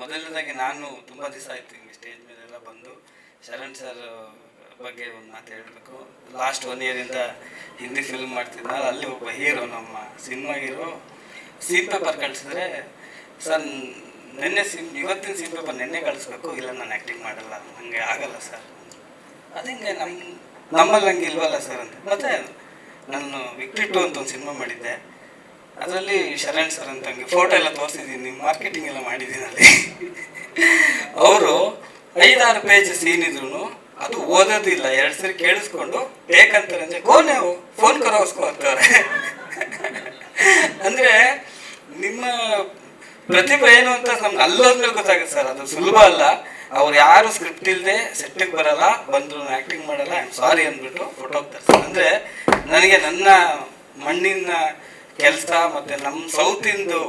ಮೊದಲನೇದಾಗಿ ನಾನು ತುಂಬ ದಿವಸ ಆಯ್ತು ಹಿಂಗೆ ಸ್ಟೇಜ್ ಮೇಲೆಲ್ಲ ಬಂದು ಶರಣ್ ಸರ್ ಬಗ್ಗೆ ಒಂದು ಮಾತು ಹೇಳಬೇಕು. ಲಾಸ್ಟ್ ಒನ್ ಇಯರಿಂದ ಹಿಂದಿ ಫಿಲ್ಮ್ ಮಾಡ್ತಿದ್ದ ಅಲ್ಲಿ ಒಬ್ಬ ಹೀರೋ ನಮ್ಮ ಸಿನಿಮಾ ಹೀರೋ ಸೀನ್ ಪೇಪರ್ ಕಳಿಸಿದ್ರೆ, ಸರ್, ನಿನ್ನೆ ಸಿನ್ ಇವತ್ತಿನ ಸೀನ್ ಪೇಪರ್ ನಿನ್ನೆ ಕಳಿಸ್ಬೇಕು, ಇಲ್ಲ ನಾನು ಆ್ಯಕ್ಟಿಂಗ್ ಮಾಡಲ್ಲ ನನಗೆ ಆಗಲ್ಲ ಸರ್ ಅದಿಂಗೆ ನಮ್ಮ ನಮ್ಮಲ್ಲಿ ಹಂಗೆ ಇಲ್ವಲ್ಲ ಸರ್ ಅಂತ. ಮತ್ತೆ ನಾನು ವಿಕ್ಟ್ರಿ ಟು ಅಂತ ಒಂದು ಸಿನಿಮಾ ಮಾಡಿದ್ದೆ. ಅದರಲ್ಲಿ ಶರಣ್ ಸರ್ ಅಂತ ಹಂಗೆ ಫೋಟೋ ಎಲ್ಲ ತೋರಿಸಿದ್ದೀನಿ ಮಾರ್ಕೆಟಿಂಗ್ ಎಲ್ಲ ಮಾಡಿದ್ದೀನಿ ಅಲ್ಲಿ. ಅವರು ಐದಾರು ಪೇಜ್ ಸೀನ್ ಇದ್ರು ಅದು ಓದೋದಿಲ್ಲ, ಎರಡು ಸರಿ ಕೇಳಿಸ್ಕೊಂಡು ಬೇಕಂತಾರೆ ಅಂದ್ರೆ ಕೋನೆ ಫೋನ್ ಕರೋಸ್ಕೋ ಅಂತಾರೆ. ಅಂದರೆ ನಿಮ್ಮ ಪ್ರತಿಭೆ ಏನು ಅಂತ ನಮ್ಗೆ ಅಲ್ಲೋದ್ಮೇಲೆ ಗೊತ್ತಾಗುತ್ತೆ ಸರ್, ಅದು ಸುಲಭ ಅಲ್ಲ. ಅವ್ರು ಯಾರು ಸ್ಕ್ರಿಪ್ಟ್ ಇಲ್ಲದೆ ಸೆಟ್ಟಿಗೆ ಬರಲ್ಲ ಬಂದ್ರು ಆಕ್ಟಿಂಗ್ ಮಾಡಲ್ಲ ಐ ಸಾರಿ ಅಂದ್ಬಿಟ್ಟು ಹೊಟ್ಟೋಗ್ತಾರೆ ಸರ್. ಅಂದರೆ ನನಗೆ ನನ್ನ ಮಣ್ಣಿನ ಕೆಲಸ ಮತ್ತೆ ನಮ್ಮ ಸೌತಿಂದು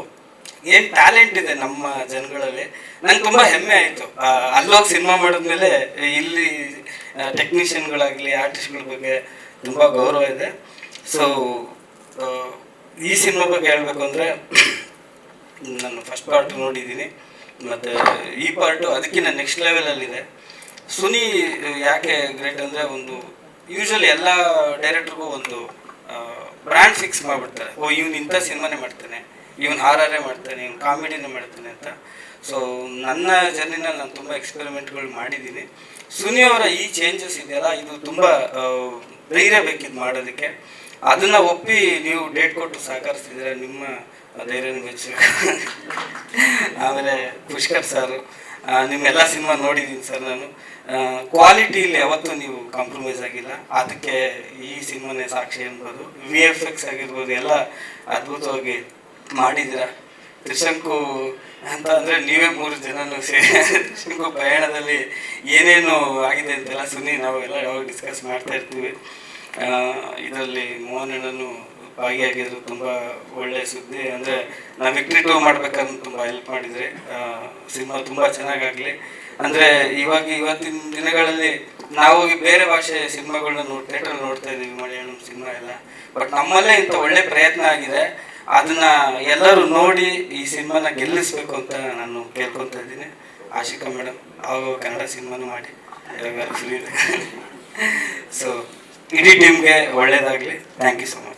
ಏನ್ ಟ್ಯಾಲೆಂಟ್ ಇದೆ ನಮ್ಮ ಜನಗಳಲ್ಲಿ? ನಂಗೆ ತುಂಬಾ ಹೆಮ್ಮೆ ಆಯ್ತು. ಅಲ್ಲೋಗಿ ಸಿನಿಮಾ ಮಾಡಿದ್ಮೇಲೆ ಇಲ್ಲಿ ಟೆಕ್ನಿಷಿಯನ್ಗಳಾಗ್ಲಿ ಆರ್ಟಿಸ್ಟ್ಗಳ ಬಗ್ಗೆ ತುಂಬಾ ಗೌರವ ಇದೆ. ಸೊ ಈ ಸಿನಿಮಾ ಬಗ್ಗೆ ಹೇಳ್ಬೇಕು ಅಂದ್ರೆ ನಾನು ಫಸ್ಟ್ ಪಾರ್ಟ್ ನೋಡಿದ್ದೀನಿ. ಮತ್ತೆ ಈ ಪಾರ್ಟು ಅದಕ್ಕಿಂತ ನೆಕ್ಸ್ಟ್ ಲೆವೆಲಲ್ಲಿದೆ ಸುನಿ ಯಾಕೆ ಗ್ರೇಟ್ ಅಂದರೆ ಒಂದು ಯೂಶಲಿ ಎಲ್ಲ ಡೈರೆಕ್ಟ್ರಿಗೂ ಒಂದು ಬ್ರ್ಯಾಂಡ್ ಫಿಕ್ಸ್ ಮಾಡಿಬಿಡ್ತಾರೆ. ಓ, ಇವ್ನು ಇಂಥ ಸಿನಿಮಾನೇ ಮಾಡ್ತಾನೆ. ಇವನು ಹಾರರೇ ಮಾಡ್ತಾನೆ, ಇವ್ನು ಕಾಮಿಡಿನೇ ಮಾಡ್ತಾನೆ ಅಂತ. ಸೊ ನನ್ನ ಜರ್ನಿನಲ್ಲಿ ನಾನು ತುಂಬ ಎಕ್ಸ್ಪೆರಿಮೆಂಟ್ಗಳು ಮಾಡಿದ್ದೀನಿ. ಸುನಿ ಅವರ ಈ ಚೇಂಜಸ್ ಇದೆಯಲ್ಲ, ಇದು ತುಂಬ ಧೈರ್ಯ ಬೇಕಿದ್ದು ಮಾಡೋದಕ್ಕೆ. ಅದನ್ನ ಒಪ್ಪಿ ನೀವು ಡೇಟ್ ಕೊಟ್ಟು ಸಹಕರಿಸ್ತಿದ್ರೆ ನಿಮ್ಮ ಧೈರ್ಯ ಮೆಚ್ಚಬೇಕು ಆಮೇಲೆ ಪುಷ್ಕರ್ ಸರ್. ನಿಮ್ಮೆಲ್ಲ ಸಿನಿಮಾ ನೋಡಿದ್ದೀನಿ ಸರ್ ನಾನು. ಕ್ವಾಲಿಟಿಲಿ ಯಾವತ್ತೂ ನೀವು ಕಾಂಪ್ರಮೈಸ್ ಆಗಿಲ್ಲ. ಅದಕ್ಕೆ ಈ ಸಿನಿಮಾನೇ ಸಾಕ್ಷಿ ಅನ್ಬೋದು ವಿ ಎಫ್ ಎಕ್ಸ್ ಆಗಿರ್ಬೋದು, ಎಲ್ಲ ಅದ್ಭುತವಾಗಿ ಮಾಡಿದಿರ ತ್ರಿಶಂಕು ಅಂತ ಅಂದರೆ ನೀವೇ ಮೂರು ಜನನು ತ್ರಿಶಂಕು ಪ್ರಯಾಣದಲ್ಲಿ ಏನೇನು ಆಗಿದೆ ಅಂತೆಲ್ಲ ಸುನಿ ನಾವು ಎಲ್ಲ ಯಾವಾಗ ಡಿಸ್ಕಸ್ ಮಾಡ್ತಾ ಇರ್ತೀವಿ. ಇದರಲ್ಲಿ ಮೋಹನ್ ಅಣ್ಣನು ಭಾಗಿಯಾಗಿದ್ರು ತುಂಬ ಒಳ್ಳೆ ಸುದ್ದಿ. ಅಂದರೆ ನಾವು ವಿಕ್ಟ್ರಿ ಮಾಡ್ಬೇಕಂತ ತುಂಬ ಹೆಲ್ಪ್ ಮಾಡಿದರೆ ಸಿನಿಮಾ ತುಂಬ ಚೆನ್ನಾಗಾಗಲಿ. ಅಂದರೆ ಇವಾಗ, ಇವತ್ತಿನ ದಿನಗಳಲ್ಲಿ ನಾವು ಬೇರೆ ಭಾಷೆ ಸಿನಿಮಾಗಳನ್ನ ನೋಡಿ ಥಿಯೇಟರ್ ನೋಡ್ತಾ ಇದ್ದೀವಿ, ಮಲಯಾಳಂ ಸಿನಿಮಾ ಎಲ್ಲ. ಬಟ್ ನಮ್ಮಲ್ಲೇ ಇಂಥ ಒಳ್ಳೆ ಪ್ರಯತ್ನ ಆಗಿದೆ. ಅದನ್ನ ಎಲ್ಲರೂ ನೋಡಿ ಈ ಸಿನಿಮಾನ ಗೆಲ್ಲಿಸ್ಬೇಕು ಅಂತ ನಾನು ಕೇಳ್ಕೊತಾ ಇದ್ದೀನಿ. ಆಶಿಕಾ ಮೇಡಮ್ ಅವಾಗ ಕನ್ನಡ ಸಿನಿಮಾನು ಮಾಡಿ. ಫ್ರೀ ಸೊ ಇಡೀ ಟೀಮ್ಗೆ ಒಳ್ಳೇದಾಗಲಿ. Thank you so much